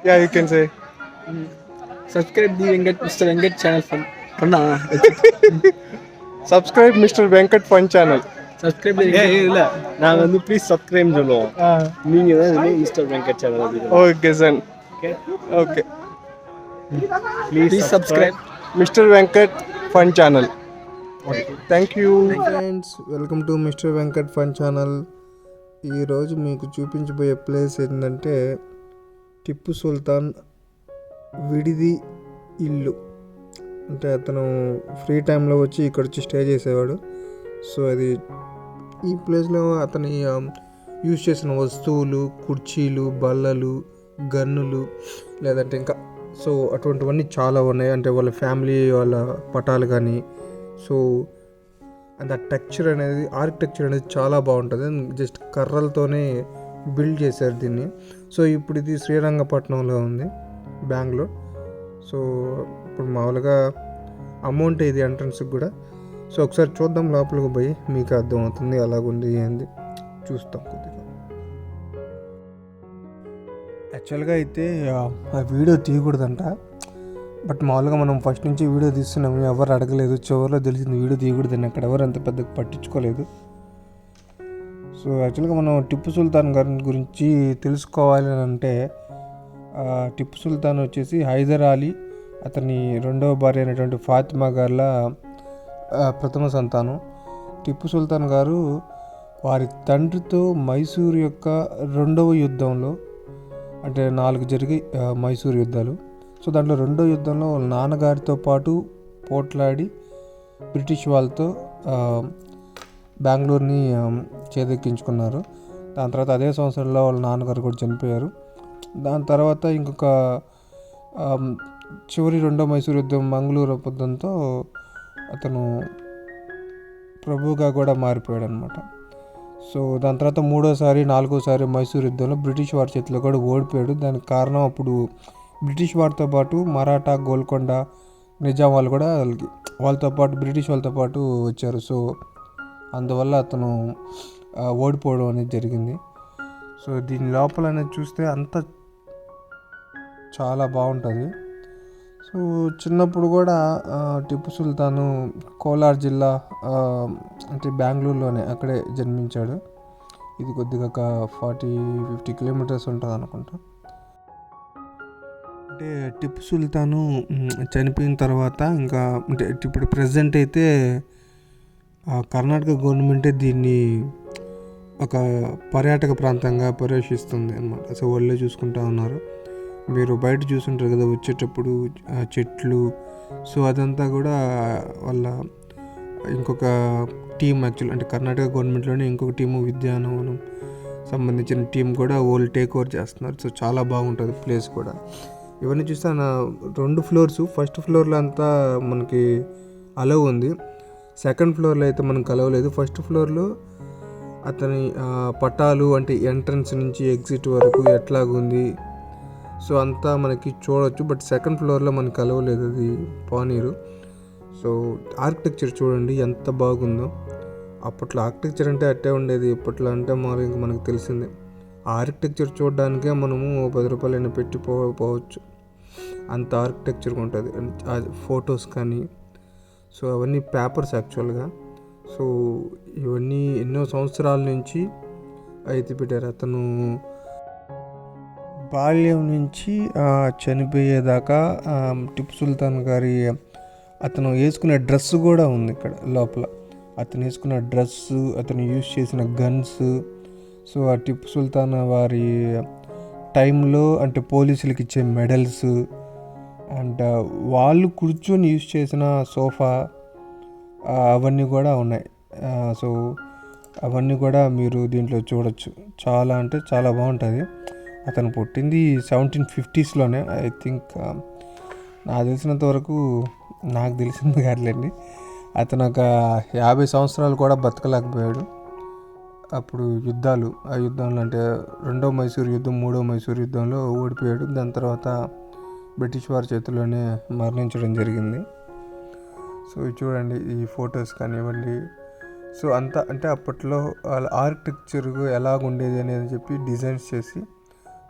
Yeah, you can say. Subscribe the Venkat, Mr. Venkat channel fun. Fun Subscribe Mr. Venkat Fun channel. Subscribe the ஏ இல்ல நாங்க வந்து please subscribe சொல்லுவோம் Ah, நீங்க தான் வந்து mister Venkat channel அப்படின்னு okay, son. Okay. Please subscribe. Mr. Venkat Fun channel. Thank you. Friends welcome to mister Venkat fun channel ఈరోజు మీకు చూపించబోయే ప్లేస్ ఏంటంటే టిప్పు సుల్తాన్ విడిది ఇల్లు. అంటే అతను ఫ్రీ టైంలో వచ్చి ఇక్కడ వచ్చి స్టే చేసేవాడు. సో అది ఈ ప్లేస్లో అతని యూజ్ చేసిన వస్తువులు కుర్చీలు బల్లలు గన్నులు లేదంటే ఇంకా సో అటువంటివన్నీ చాలా ఉన్నాయి. అంటే వాళ్ళ ఫ్యామిలీ వాళ్ళ పటాలు కానీ సో అండ్ ఆ టెక్చర్ అనేది ఆర్కిటెక్చర్ అనేది చాలా బాగుంటుంది. జస్ట్ కర్రలతోనే బిల్డ్ చేశారు దీన్ని. సో ఇప్పుడు ఇది శ్రీరంగపట్నంలో ఉంది బెంగళూరు. సో ఇప్పుడు మామూలుగా అమౌంట్ ఇది ఎంట్రన్స్కి కూడా. సో ఒకసారి చూద్దాం లోపలికి పోయి మీకు అర్థమవుతుంది ఎలాగుంది ఏంది. చూస్తాం కొద్దిగా. యాక్చువల్గా అయితే ఆ, వీడియో తీయకూడదంట. బట్ మామూలుగా మనం ఫస్ట్ నుంచి వీడియో తీస్తున్నాము ఎవరు అడగలేదు. చివరిలో తెలిసింది వీడియో తీయకూడదని. అక్కడ ఎవరు అంత పెద్దగా పట్టించుకోలేదు. సో యాక్చువల్గా మనం టిప్పు సుల్తాన్ గారి గురించి తెలుసుకోవాలి అని అంటే టిప్పు సుల్తాన్ వచ్చేసి హైదర్ అలీ అతని రెండవ భార్య అయినటువంటి ఫాతిమా గార్ల ప్రథమ సంతానం. టిప్పు సుల్తాన్ గారు వారి తండ్రితో మైసూరు యొక్క రెండవ యుద్ధంలో అంటే నాలుగు జరిగి మైసూర్ యుద్ధాలు. సో దాంట్లో రెండో యుద్ధంలో వాళ్ళ నాన్నగారితో పాటు పోట్లాడి బ్రిటిష్ వాళ్ళతో బెంగళూరుని చేదెక్కించుకున్నారు. దాని తర్వాత అదే సంవత్సరంలో వాళ్ళ నాన్నగారు కూడా చనిపోయారు. దాని తర్వాత ఇంకొక చివరి రెండో మైసూరు యుద్ధం మంగళూరు ఒప్పందంతో అతను ప్రభువుగా కూడా మారిపోయాడు అనమాట సో దాని తర్వాత మూడోసారి నాలుగోసారి మైసూర్ యుద్ధంలో బ్రిటిష్ వారి చేతిలో కూడా ఓడిపోయాడు. దానికి కారణం అప్పుడు బ్రిటిష్ వారితో పాటు మరాఠా గోల్కొండ నిజాం వాళ్ళు కూడా వాళ్ళకి వాళ్ళతో పాటు బ్రిటిష్ వాళ్ళతో పాటు వచ్చారు. సో అందువల్ల అతను ఓడిపోవడం అనేది జరిగింది. సో దీని లోపల అనేది చూస్తే అంత చాలా బాగుంటుంది. సో చిన్నప్పుడు కూడా టిప్పు సుల్తాను కోలార్ జిల్లా అంటే బెంగళూరులోనే అక్కడే జన్మించాడు. ఇది కొద్దిగా ఒక ఫార్టీ ఫిఫ్టీ కిలోమీటర్స్ ఉంటుంది అనుకుంటా. అంటే టిప్పు సుల్తాను చనిపోయిన తర్వాత ఇంకా అంటే ఇప్పుడు ప్రజెంట్ అయితే కర్ణాటక గవర్నమెంటే దీన్ని ఒక పర్యాటక ప్రాంతంగా పరిరక్షిస్తుంది అనమాట సో వాళ్ళే చూసుకుంటా ఉన్నారు. మీరు బయట చూసుంటారు కదా వచ్చేటప్పుడు చెట్లు. సో అదంతా కూడా వాళ్ళ ఇంకొక టీం యాక్చువల్ అంటే కర్ణాటక గవర్నమెంట్లోనే ఇంకొక టీము విద్యానవనం సంబంధించిన టీం కూడా వాళ్ళు టేక్ ఓవర్ చేస్తున్నారు. సో చాలా బాగుంటుంది ప్లేస్ కూడా. ఇవన్నీ చూస్తే నా రెండు ఫ్లోర్స్ ఫస్ట్ ఫ్లోర్లో అంతా మనకి అలవ్ ఉంది. సెకండ్ ఫ్లోర్లో అయితే మనం కలవలేదు. ఫస్ట్ ఫ్లోర్లో అతని పటాలు అంటే ఎంట్రన్స్ నుంచి ఎగ్జిట్ వరకు ఎట్లాగుంది సో అంతా మనకి చూడొచ్చు. బట్ సెకండ్ ఫ్లోర్లో మనకి కలవలేదు అది పానీరు. సో ఆర్కిటెక్చర్ చూడండి ఎంత బాగుందో. అప్పట్లో ఆర్కిటెక్చర్ అంటే అట్టే ఉండేది. ఇప్పట్లో అంటే మాకు ఇంకా మనకు తెలిసిందే. ఆర్కిటెక్చర్ చూడడానికే మనము పది రూపాయలైనా పెట్టి పో పోవచ్చు. అంత ఆర్కిటెక్చర్ ఉంటుంది. ఫొటోస్ కానీ సో అవన్నీ పేపర్స్ యాక్చువల్గా. సో ఇవన్నీ ఎన్నో సంవత్సరాల నుంచి అయితే పెట్టారు. అతను బాల్యం నుంచి చనిపోయేదాకా టిప్పు సుల్తాన్ గారి అతను వేసుకునే డ్రెస్ కూడా ఉంది ఇక్కడ లోపల. అతను వేసుకున్న డ్రెస్సు అతను యూజ్ చేసిన గన్స్. సో ఆ టిప్పు సుల్తాన్ వారి టైంలో అంటే పోలీసులకి ఇచ్చే మెడల్స్ అండ్ వాళ్ళు కూర్చొని యూజ్ చేసిన సోఫా అవన్నీ కూడా ఉన్నాయి. సో అవన్నీ కూడా మీరు దీంట్లో చూడొచ్చు. చాలా అంటే చాలా బాగుంటుంది. అతను పుట్టింది సెవెంటీన్ ఫిఫ్టీస్లోనే. ఐ థింక్ నాకు తెలిసినంత వరకు నాకు తెలిసింది కాదులేండి. అతను ఒక యాభై సంవత్సరాలు కూడా బతకలేకపోయాడు. అప్పుడు యుద్ధాలు ఆ యుద్ధంలో అంటే రెండో మైసూరు యుద్ధం మూడో మైసూరు యుద్ధంలో ఓడిపోయాడు. దాని తర్వాత బ్రిటిష్ వారి చేతిలోనే మరణించడం జరిగింది. సో ఇది చూడండి ఈ ఫొటోస్ కానివ్వండి. సో అంతా అంటే అప్పట్లో వాళ్ళ ఆర్కిటెక్చర్ ఎలాగుండేది అనేది చెప్పి డిజైన్స్ చేసి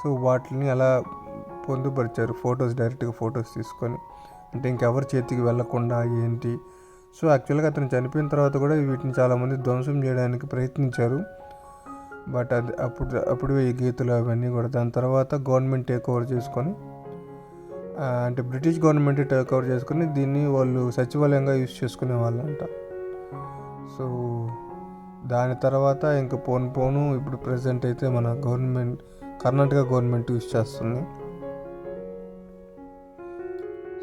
సో వాటిని అలా పొందుపరిచారు ఫొటోస్ డైరెక్ట్గా ఫొటోస్ తీసుకొని. అంటే ఇంకెవరి చేతికి వెళ్ళకుండా ఏంటి? సో యాక్చువల్గా అతను చనిపోయిన తర్వాత కూడా వీటిని చాలామంది ధ్వంసం చేయడానికి ప్రయత్నించారు. బట్ అది అప్పుడు అప్పుడు ఈ గీతలు అవన్నీ కూడా దాని తర్వాత గవర్నమెంట్ టేక్ ఓవర్ చేసుకొని అంటే బ్రిటిష్ గవర్నమెంట్ టేక్ ఓవర్ చేసుకుని దీన్ని వాళ్ళు సచివాలయంగా యూజ్ చేసుకునే వాళ్ళంట. సో దాని తర్వాత ఇంకా పోను పోను ఇప్పుడు ప్రజెంట్ అయితే మన గవర్నమెంట్ కర్ణాటక గవర్నమెంట్ యూజ్ చేస్తుంది.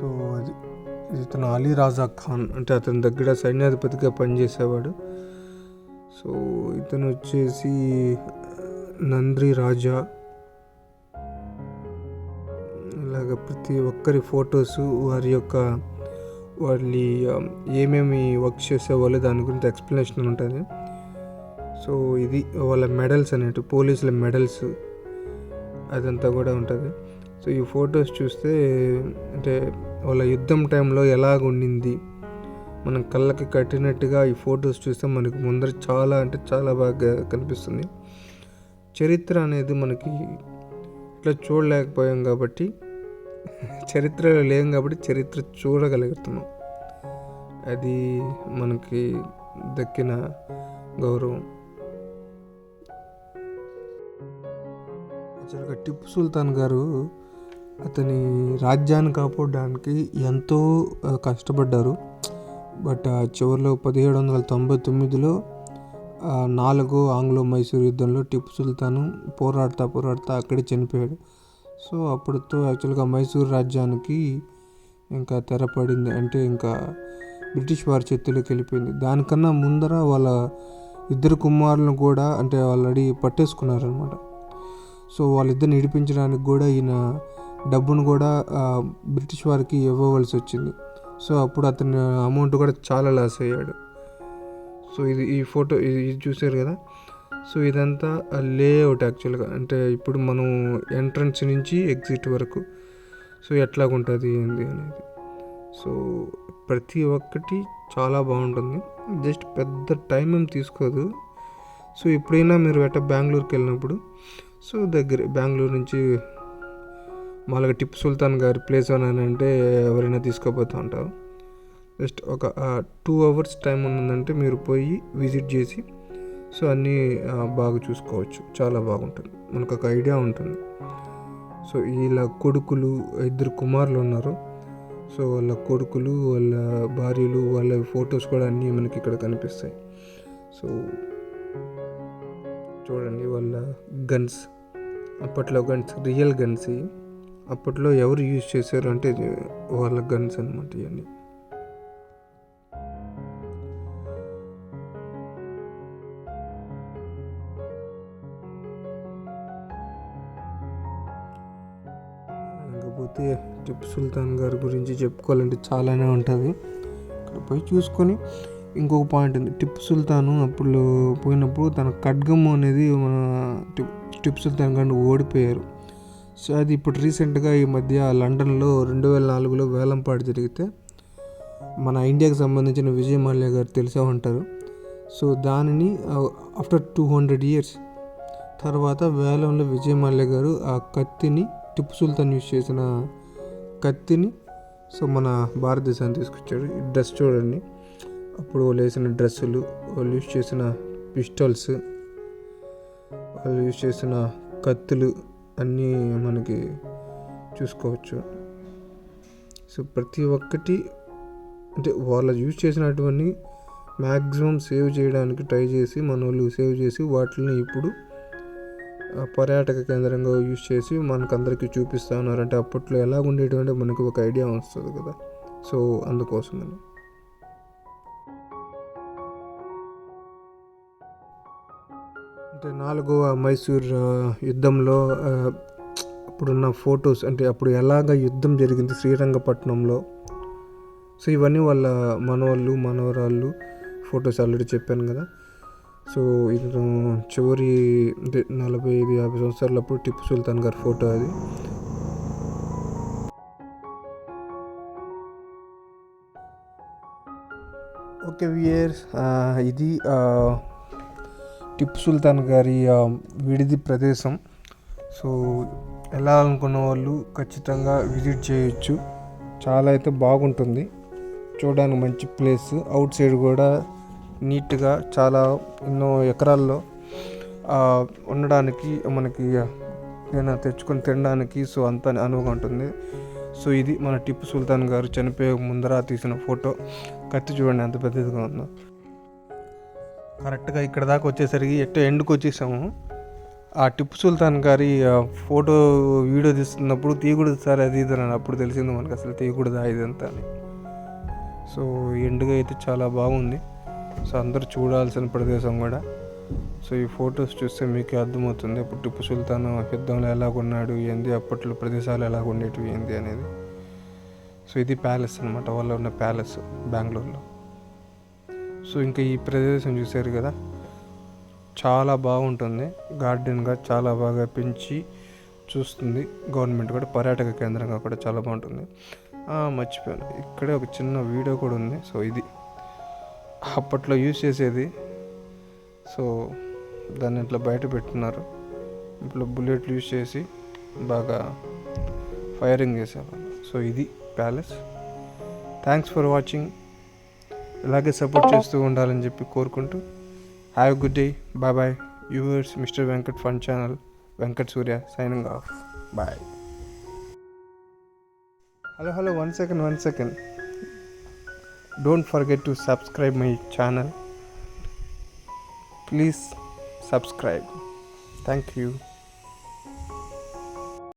సో అది ఇతను అలీ రాజా ఖాన్ అంటే అతని దగ్గర సైన్యాధిపతిగా పనిచేసేవాడు. సో ఇతను వచ్చేసి నంద్రి రాజా ఇలాగ ప్రతి ఒక్కరి ఫొటోస్ వారి యొక్క వాళ్ళ ఏమేమి వర్క్ చేసేవాళ్ళు దాని గురించి ఎక్స్ప్లెనేషన్ ఉంటుంది. సో ఇది వాళ్ళ మెడల్స్ అనేటివి పోలీసుల మెడల్స్ అదంతా కూడా ఉంటుంది. సో ఈ ఫొటోస్ చూస్తే అంటే వాళ్ళ యుద్ధం టైంలో ఎలాగ ఉండింది మనం కళ్ళకి కట్టినట్టుగా ఈ ఫొటోస్ చూస్తే మనకు ముందర చాలా అంటే చాలా బాగా కనిపిస్తుంది. చరిత్ర అనేది మనకి ఇట్లా చూడలేకపోయాం కాబట్టి చరిత్రలో లేం కాబట్టి చరిత్ర చూడగలుగుతున్నాం. అది మనకి దక్కిన గౌరవం. యాక్చువల్గా టిప్పు సుల్తాన్ గారు అతని రాజ్యాన్ని కాపాడడానికి ఎంతో కష్టపడ్డారు. బట్ ఆ చివరిలో పదిహేడు వందల తొంభై తొమ్మిదిలో నాలుగో ఆంగ్లో మైసూర్ యుద్ధంలో టిప్పు సుల్తాను పోరాడుతా పోరాడుతా అక్కడే చనిపోయాడు. సో అప్పుడుతో యాక్చువల్గా మైసూర్ రాజ్యానికి ఇంకా తెరపడింది అంటే ఇంకా బ్రిటిష్ వారి చేతుల్లోకి వెళ్ళిపోయింది. దానికన్నా ముందర వాళ్ళ ఇద్దరు కుమారులను కూడా అంటే ఆల్రెడీ పట్టేసుకున్నారనమాట సో వాళ్ళిద్దరిని ఇడిపించడానికి కూడా ఈయన డబ్బును కూడా బ్రిటిష్ వారికి ఇవ్వవలసి వచ్చింది. సో అప్పుడు అతని అమౌంట్ కూడా చాలా లాస్ అయ్యాడు. సో ఇది ఈ ఫోటో ఇది ఇది చూసారు కదా? సో ఇదంతా లేఅవుట్ యాక్చువల్గా అంటే ఇప్పుడు మనం ఎంట్రన్స్ నుంచి ఎగ్జిట్ వరకు. సో ఎట్లాగుంటుంది ఏంది అనేది. సో ప్రతి ఒక్కటి చాలా బాగుంటుంది. జస్ట్ పెద్ద టైం ఏం తీసుకోదు. సో ఎప్పుడైనా మీరు ఎట బెంగళూరుకి వెళ్ళినప్పుడు సో దగ్గర బెంగళూరు నుంచి మామూలుగా టిప్పు సుల్తాన్ గారి ప్లేస్ అని అంటే ఎవరైనా తీసుకోపోతూ ఉంటారు. జస్ట్ ఒక టూ అవర్స్ టైం ఉందంటే మీరు పోయి విజిట్ చేసి సో అన్నీ బాగా చూసుకోవచ్చు. చాలా బాగుంటుంది. మనకు ఒక ఐడియా ఉంటుంది. సో ఇలా కొడుకులు ఇద్దరు కుమారులు ఉన్నారు. సో వాళ్ళ కొడుకులు వాళ్ళ భార్యలు వాళ్ళ ఫొటోస్ కూడా అన్నీ మనకి ఇక్కడ కనిపిస్తాయి. సో చూడండి వాళ్ళ గన్స్. అప్పట్లో గన్స్ రియల్ గన్స్ అప్పట్లో ఎవరు యూజ్ చేశారు అంటే వాళ్ళ గన్స్ అనమాట ఇవన్నీ. అయితే టిప్పు సుల్తాన్ గారి గురించి చెప్పుకోవాలంటే చాలానే ఉంటుంది. ఇక్కడ పోయి చూసుకొని ఇంకొక పాయింట్ ఉంది. టిప్పు సుల్తాను అప్పుడు పోయినప్పుడు తన ఖడ్గము అనేది మన టిప్ టిప్పు సుల్తాన్ గారిని ఓడిపోయారు. సో అది ఇప్పుడు రీసెంట్గా ఈ మధ్య లండన్లో రెండు వేల నాలుగులో వేలంపాడు జరిగితే మన ఇండియాకి సంబంధించిన విజయ్ మాల్యా గారు తెలిసే ఉంటారు. సో దానిని ఆఫ్టర్ టూ హండ్రెడ్ ఇయర్స్ తర్వాత వేలంలో విజయ్ మాల్యా గారు ఆ కత్తిని టిప్పు సుల్తాన్ యూజ్ చేసిన కత్తిని సో మన భారతదేశాన్ని తీసుకొచ్చాడు ఈ డ్రెస్ చూడండి. అప్పుడు వాళ్ళు వేసిన డ్రెస్సులు వాళ్ళు యూజ్ చేసిన పిస్టల్స్ వాళ్ళు యూజ్ చేసిన కత్తులు అన్నీ మనకి చూసుకోవచ్చు. సో ప్రతి ఒక్కటి అంటే వాళ్ళు యూజ్ చేసినటువంటి మ్యాక్సిమం సేవ్ చేయడానికి ట్రై చేసి మన వాళ్ళు సేవ్ చేసి వాటిని ఇప్పుడు పర్యాటక కేంద్రంగా యూజ్ చేసి మనకు అందరికీ చూపిస్తూ ఉన్నారంటే అప్పట్లో ఎలా ఉండేటువంటి మనకు ఒక ఐడియా వస్తుంది కదా. సో అందుకోసమని. అంటే నాలుగవ మైసూర్ యుద్ధంలో అప్పుడున్న ఫొటోస్ అంటే అప్పుడు ఎలాగ యుద్ధం జరిగింది శ్రీరంగపట్నంలో. సో ఇవన్నీ వాళ్ళ మనవాళ్ళు మనవరాళ్ళు ఫొటోస్ ఆల్రెడీ చెప్పాను కదా. సో ఇతను చివరి అంటే నలభై ఐదు యాభై సంవత్సరాలప్పుడు టిప్పు సుల్తాన్ గారి ఫోటో అది. ఓకే వియర్స్ ఇది టిప్పు సుల్తాన్ గారి విడిది ప్రదేశం. సో వెళ్ళాలనుకున్న వాళ్ళు ఖచ్చితంగా విజిట్ చేయొచ్చు. చాలా అయితే బాగుంటుంది. చూడడానికి మంచి ప్లేస్. అవుట్ సైడ్ కూడా నీట్గా చాలా ఎన్నో ఎకరాల్లో ఉండడానికి మనకి ఏదైనా తెచ్చుకొని తినడానికి సో అంత అనువుగా ఉంటుంది. సో ఇది మన టిప్పు సుల్తాన్ గారు చనిపోయే ముందర తీసిన ఫోటో. కత్తి చూడండి ఎంత పెద్దదిగా ఉందో. కరెక్ట్గా ఇక్కడ దాకా వచ్చేసరికి ఎట్టో ఎండ్కి వచ్చేసాము. ఆ టిప్పు సుల్తాన్ గారి ఫోటో వీడియో తీస్తున్నప్పుడు తీయకూడదు సార్ అది ఇది అని అప్పుడు తెలిసింది మనకు అసలు తీయకూడదా ఇదంతా అని. సో ఎండుగా అయితే చాలా బాగుంది. సో అందరూ చూడాల్సిన ప్రదేశం కూడా. సో ఈ ఫొటోస్ చూస్తే మీకు అర్థమవుతుంది ఇప్పుడు టిప్పు సుల్తాన్ యుద్ధంలో ఎలాగున్నాడు ఏంది అప్పట్లో ప్రదేశాలు ఎలాగ ఉండేటివి ఏంది అనేది. సో ఇది ప్యాలెస్ అనమాట వాళ్ళ ఉన్న ప్యాలెస్ బెంగళూరులో. సో ఇంకా ఈ ప్రదేశం చూశారు కదా చాలా బాగుంటుంది. గార్డెన్గా చాలా బాగా పెంచి చూస్తుంది. గవర్నమెంట్ కూడా పర్యాటక కేంద్రంగా కూడా చాలా బాగుంటుంది. మర్చిపోయాను. ఇక్కడే ఒక చిన్న వీడియో కూడా ఉంది. సో ఇది. అప్పట్లో యూజ్ చేసేది. సో దాన్ని ఇట్లా బయట పెట్టున్నారు. ఇప్పుడు బుల్లెట్లు యూజ్ చేసి బాగా ఫైరింగ్ చేసేవాళ్ళు సో ఇది ప్యాలెస్. Thanks for watching. ఇలాగే సపోర్ట్ చేస్తూ ఉండాలని చెప్పి కోరుకుంటూ. Have good day. Bye bye. Yours mister Venkat fun channel. Venkat Surya signing off. Bye. Hello hello. One second one second. don't forget to subscribe my channel. Please subscribe. Thank you.